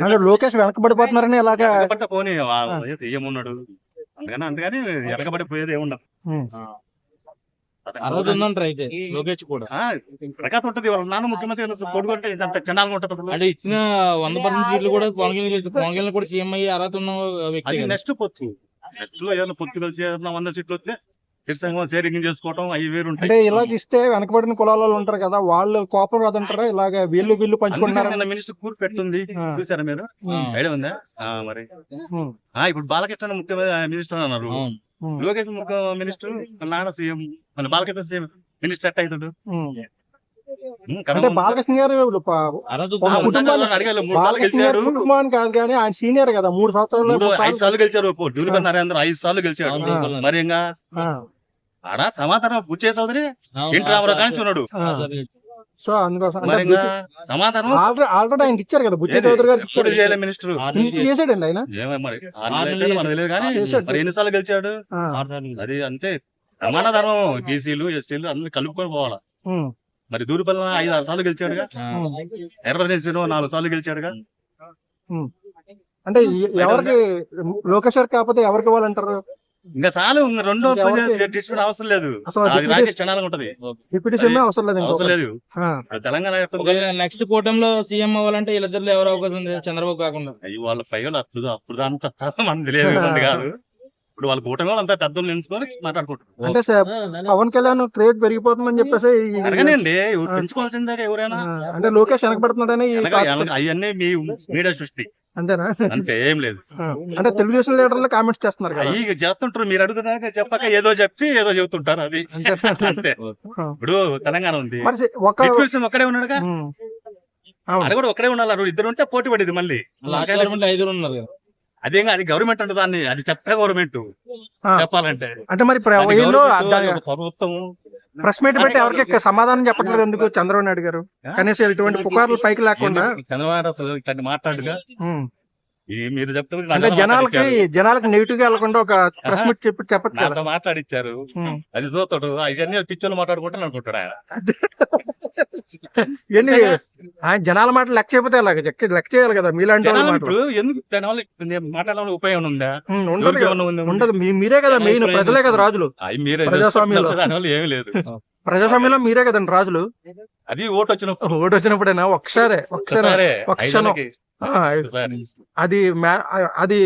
అంటే లోకేష్ వెనకబడిపోతున్నారని ఇలాగా పోనీ ఏమున్నాడు? అందుకని అందుకని వెనకబడిపోయేది ఏముండదు అయితే లోకేష్ కూడా. ఆ, ప్రకాశ్ ఉంటది వాళ్ళ నాన్న ముఖ్యమంత్రి కొడుకుంటే ఇదంతా చండాలంగా ఉంటది అసలు. అంటే ఇచ్చిన వంద పర్సెంట్ సీట్లు కూడా పవన్ కళ్యాణ్ పవన్ కళ్యాణ్ కూడా సీఎం అయ్యి అర్హత ఉన్న వ్యక్తి అది కదా. నెక్స్ట్ పొత్తు. నెక్స్ట్లో ఏదైనా పొత్తు కలిసి ఏదైనా వంద సీట్లు వస్తే షేరింగ్ చేసుకోవటం అవి వేరు అంటే ఇలా ఇస్తే వెనకబడిన కులాల వాళ్ళు ఉంటారు కదా వాళ్ళు కోపం రాదంటారా ఇలాగ వీళ్ళు వీళ్ళు పంచుకుంటున్నారు మినిస్టర్ కూర్ పెట్టుంది. చూసారా మీరు. ఐడియా ఉందా ఆ, మరి ఇప్పుడు బాలకృష్ణ ముఖ్యమైన మినిస్టర్ అన్నారు. లోకేష్ ముఖ్య మినిస్టర్ నాన్న సీఎం మన బాలకృష్ణ సీఎం మినిస్టర్ ఎట్ అవుతుంది అంటే. బాలకృష్ణ గారు. కుటుంబాన్ని- బాలకృష్ణ కాదు కానీ ఆయన సీనియర్ కదా మూడు సంవత్సరాలు ఐదు సార్లు- గెలిచారు జూనిపర్ నరేంద్ర ఐదు సార్లు గెలిచాడు. మరి ఇంకా ఆ. ఆడ సమాధానం అవును, ఎన్టీ రామారావు కానీ చూడడు ఆ. సో అందుకోసం సమాధానం? ఆల్రెడీ ఆల్రెడీ ఆయనకి ఇచ్చారు కదా బుచ్చ చౌదరి ఇచ్చారు. చేయలే మినిస్టర్? చేసాడండి ఆయన? ఎన్నిసార్లు గెలిచాడు? ఆ. ఆరు సార్లు. అది అంతే. సమాన ధర్మం బీసీలు ఎస్టీలు అందరూ కలుపుకొని పోవాలా. మరి దూరిపల్లి ఐదు ఆరు సార్లు గెలిచాడుగా. ఎర్రదేశం నాలుగు సార్లు గెలిచాడుగా? అంటే ఎవరికి లోకేష్ గారికి కాకపోతే ఎవరికి ఇవ్వాలంటారు? ఇంకా చాలు రెండో అవసరం లేదు. అది రాజకీయ ఉంటది. అవసరం లేదు అవసరం తెలంగాణ నెక్స్ట్ కూటమిలో సీఎం అవ్వాలంటే వీళ్ళిద్దరు ఎవరు అవకాశం ఉంది? చంద్రబాబు కాకుండా. అయ్యి వాళ్ళ పైగా అప్పుడు అప్పుడు అంత మనకు తెలియదు కాదు. ఇప్పుడు వాళ్ళ కూటమి వాళ్ళు అంతా పెద్దలు నిలుచుకొని మాట్లాడుకుంటారు అంటే స- పవన్ కళ్యాణ్ క్రేజ్ పెరిగిపోతుందని చెప్పేసి అడగనండి పెంచుకోవాల్సిందే ఎవరైనా. అంటే లోకేష్ వెనకబడుతున్నాడని అవన్నీ మీ మీడియా సృష్టి. అంతేనా? అంతే ఏం లేదు. అంటే తెలుగుదేశం లీడర్లు కామెంట్స్ చేస్తున్నారు కదా. అయ్యి చేస్తుంటారు మీరు అడుగుతున్నాక చెప్పక ఏదో చెప్పి ఏదో చెబుతుంటారు అది? అంతే. ఇప్పుడు తెలంగాణ ఉంది. ఒక్కడే ఉన్నాడుగా? అది కూడా ఒక్కడే ఉండాలి ఇద్దరు ఉంటే పోటీ పడేది మళ్ళీ. ఐదుగురు ఉన్నారు కదా. అదేగా అది గవర్నమెంట్ అంటే దాన్ని అది చెప్తా గవర్నమెంట్. చెప్పాలంటే. అంటే మరి అది అది ప్రభుత్వం ప్రెస్ మీట్ పెట్టి ఎవరికి సమాధానం చెప్పట్లేదు ఎందుకు చంద్రబాబు నాయుడు గారు? కనీసం ఇటువంటి పుకార్లు పైకి లేకుండా. చంద్రబాబు అసలు ఇట్లాంటి మాట్లాడుగా? మీరు చెప్తుంది అంటే జనాలకి జనాలకి నెగిటివ్గా వెళ్ళకుండా ఒక ప్రెస్ మీట్ చెప్పి నాతో మాట్లాడిచ్చారు. అది చూస్తాడు. అవన్నీ పిచ్చోళ్ళు మాట్లాడుకుంటాను అనుకుంటాడు ఆయన. ఆయన జనాల మాట లెక్క చేయకపోతే అలాగ లెక్క లెక్క చేయాలి కదా మీలాంటి ఇప్పుడు ఎందుకు మాట్లాడాలని ఉపయోగం ఉందా? ఉండదు? ఉండదు. మీరే కదా మెయిన్ ప్రజలే కదా రాజులు. ప్రజాస్వామ్యంలో. ఏమీ లేదు. ప్రజాస్వామ్యంలో మీరే కదండి రాజులు. అది ఓటు వచ్చినప్పుడు. ఓటు వచ్చినప్పుడైనా? ఒకసారే ఒకసారి అది అది